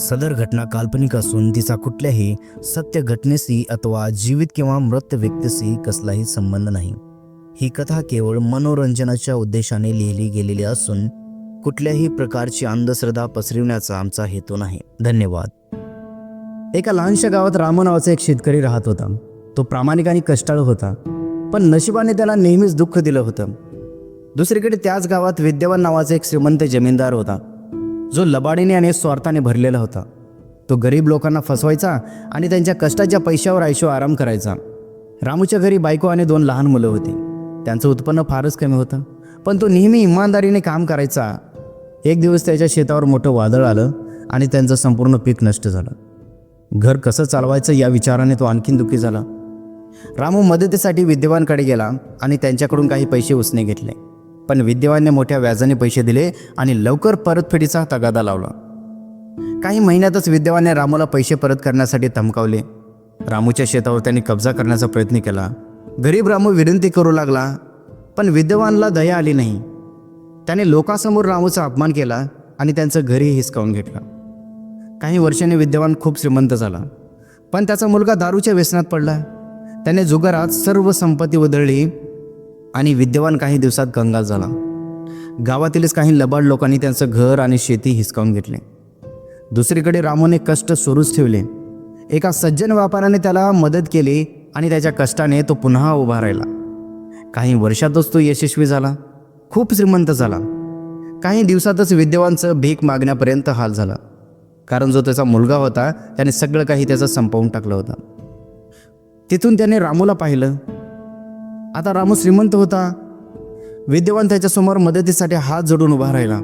सदर घटना काल्पनिक असून तिचा कुठल्याही सत्य घटनेशी अथवा जीवित किंवा मृत व्यक्तीशी कसलाही संबंध नाही. ही कथा केवळ मनोरंजनाच्या उद्देशाने लिहिली गेलेली असून कुठल्याही प्रकारची अंधश्रद्धा पसरविण्याचा आमचा हेतू नाही. धन्यवाद. एका लहानशा गावात रामू नावाचा एक शेतकरी राहत होता. तो प्रामाणिक आणि कष्टाळू होता पण नशिबाने त्याला नेहमीच दुःख दिलं होतं. दुसरीकडे त्याच गावात विद्यावान नावाचा एक श्रीमंत जमीनदार होता. जो लबाडीने आणि स्वार्थाने भरलेला होता. तो गरीब लोकांना फसवायचा आणि त्यांच्या कष्टाच्या पैशावर आयशो आराम करायचा. रामूच्या घरी बायको आणि दोन लहान मुलं होती. त्यांचं उत्पन्न फारच कमी होतं. पण तो नेहमी इमानदारीने काम करायचा. एक दिवस त्याच्या शेतावर मोठं वादळ आलं आणि त्यांचं संपूर्ण पीक नष्ट झालं. घर कसं चालवायचं या विचाराने तो आणखीन दुःखी झाला. रामू मदतीसाठी विद्यवानकडे गेला आणि त्यांच्याकडून काही पैसे उसने घेतले. पण विद्यवानने मोठ्या व्याजाने पैसे दिले आणि लवकर परतफेडीचा तगादा लावला. काही महिन्यातच विद्यवानने रामूला पैसे परत करण्यासाठी धमकावले. रामूच्या शेतावर त्यांनी कब्जा करण्याचा प्रयत्न केला. गरीब रामू विनंती करू लागला पण विद्यवानला दया आली नाही. त्याने लोकांसमोर रामूचा अपमान केला आणि त्यांचं घरी हिसकावून घेतलं. काही वर्षांनी विद्यवान खूप श्रीमंत झाला पण त्याचा मुलगा दारूच्या व्यसनात पडला. त्याने जुगारात सर्व संपत्ती उधळली आणि विद्यवान काही दिवसात गंगाल झाला. गावातीलच काही लबाड लोकांनी त्यांचं घर आणि शेती हिसकावून घेतले. दुसरीकडे रामूने कष्ट सुरूच ठेवले. एका सज्जन व्यापाराने त्याला मदत केली आणि त्याच्या कष्टाने तो पुन्हा उभा राहिला. काही वर्षातच तो यशस्वी झाला. खूप श्रीमंत झाला. काही दिवसातच विद्यवानचं भीक मागण्यापर्यंत हाल झाला. कारण जो त्याचा मुलगा होता त्याने सगळं काही त्याचं संपवून टाकलं होतं. तिथून त्याने रामूला पाहिलं. आता रामू श्रीमंत होता. विद्यवान त्याच्यासमोर मदतीसाठी हात जोडून उभा राहिला.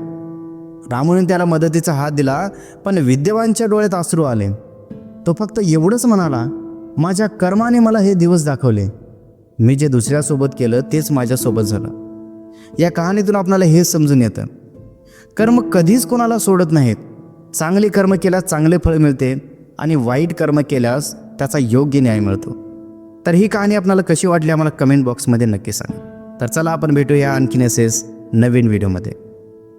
रामूने त्याला मदतीचा हात दिला पण विद्यवानच्या डोळ्यात आसरू आले. तो फक्त एवढंच म्हणाला माझ्या कर्माने मला हे दिवस दाखवले. मी जे दुसऱ्यासोबत केलं तेच माझ्यासोबत झालं. या कहाणीतून आपल्याला हे समजून येतं. कर्म कधीच कोणाला सोडत नाहीत. चांगली कर्म केल्यास चांगले फळ मिळते आणि वाईट कर्म केल्यास त्याचा योग्य न्याय मिळतो. तर ही कहाणी आपल्याला कशी वाटली आम्हाला कमेंट बॉक्समध्ये नक्की सांगा. तर चला आपण भेटूया आणखीन असेच नवीन व्हिडिओमध्ये.